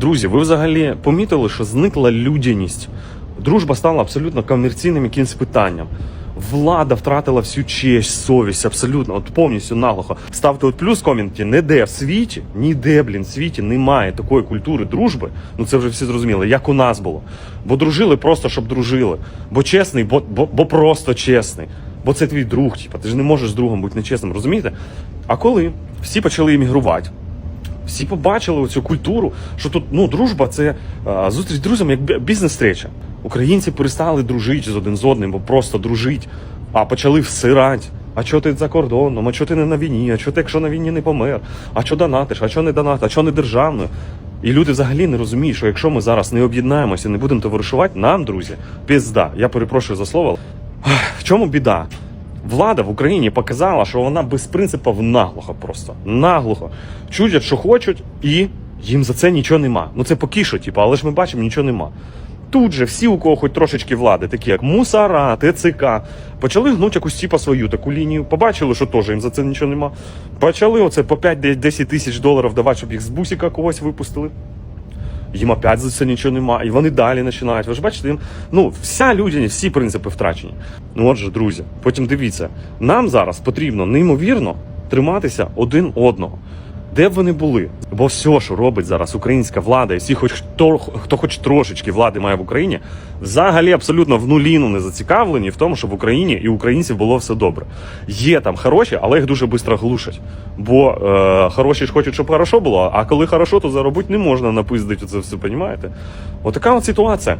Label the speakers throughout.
Speaker 1: Друзі, ви взагалі помітили, що зникла людяність. Дружба стала абсолютно комерційним якимось питанням. Влада втратила всю честь, совість, абсолютно, от повністю наглухо. Ставте от плюс в коменті, ніде в світі, ніде, блін, в світі немає такої культури дружби. Ну це вже всі зрозуміли, як у нас було. Бо дружили просто, щоб дружили. Бо чесний, бо, бо, бо просто чесний. Бо це твій друг, типа, ти ж не можеш з другом бути нечесним, розумієте? А коли всі почали іммігрувати, всі побачили цю культуру, що тут ну, дружба це а, зустріч з друзями як бізнес-стреча. Українці перестали дружити з один з одним, бо просто дружить, а почали всирати. А чого ти за кордоном? А чого ти не на війні? А чого ти, якщо на війні не помер? А чого донатиш? А чого не донатиш? А чого не державною? І люди взагалі не розуміють, що якщо ми зараз не об'єднаємося не будемо товаришувати, нам, друзі, пізда. Я перепрошую за слово. В чому біда? Влада в Україні показала, що вона без принципів наглухо просто. Наглухо. Чудять, що хочуть, і їм за це нічого нема. Ну це поки що, типу, але ж ми бачимо, нічого нема. Тут же всі, у кого хоч трошечки влади, такі як Мусара, ТЦК, почали гнути якусь типа свою таку лінію. Побачили, що теж їм за це нічого нема. Почали оце по 5-10 тисяч доларів давати, щоб їх з бусика когось випустили. Їм опять за це нічого немає, і вони далі починають. Ви ж бачите, їм ну вся людяні, всі принципи втрачені. Ну отже, друзі, потім дивіться, нам зараз потрібно неймовірно триматися один одного. Де б вони були? Бо все, що робить зараз українська влада, і всі, хоч хто, хто хоч трошечки влади має в Україні, взагалі абсолютно в нуліну не зацікавлені в тому, щоб в Україні і українців було все добре. Є там хороші, але їх дуже швидко глушать. Бо е, хороші ж хочуть, щоб хорошо було, а коли хорошо, то заробити не можна напиздити це все, понімаєте? Отака от ситуація.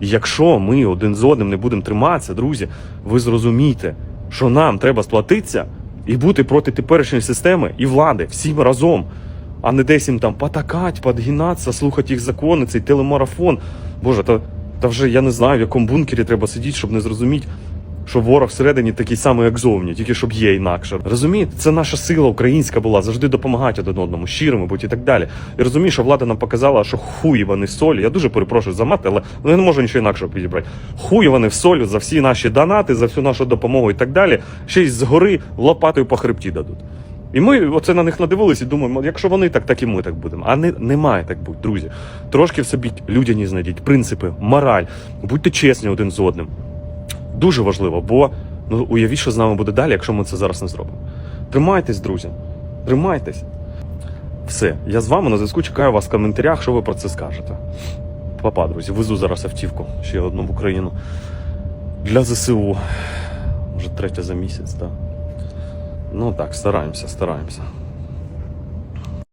Speaker 1: Якщо ми один з одним не будемо триматися, друзі, ви зрозумійте, що нам треба сплатитися і бути проти теперішньої системи і влади всім разом, а не десь їм там потакать, подгинатися, слухати їх закони, цей телемарафон. Боже, та, та вже я не знаю, в якому бункері треба сидіти, щоб не зрозуміти, що ворог всередині такий самий, як зовні, тільки щоб є інакше. Розумієте, це наша сила українська була завжди допомагати один одному, щирими бути і так далі. І розумію, що влада нам показала, що хуй вони солі. Я дуже перепрошую за мат, але ну, я не можу нічого інакшого підібрати. Хуй вони в солі за всі наші донати, за всю нашу допомогу і так далі. Ще й згори лопатою по хребті дадуть. І ми оце на них надивилися і думаємо, якщо вони так, так і ми так будемо. А не, не так бути, друзі. Трошки в собі людяні знайдіть, принципи, мораль, будьте чесні один з одним дуже важливо, бо ну уявіть, що з нами буде далі, якщо ми це зараз не зробимо. Тримайтесь, друзі, тримайтесь. Все, я з вами на зв'язку. Чекаю вас в коментарях, що ви про це скажете. Папа, друзі, везу зараз автівку ще одну в Україну для ЗСУ. Вже третя за місяць, так. Ну так, стараємося, стараємося.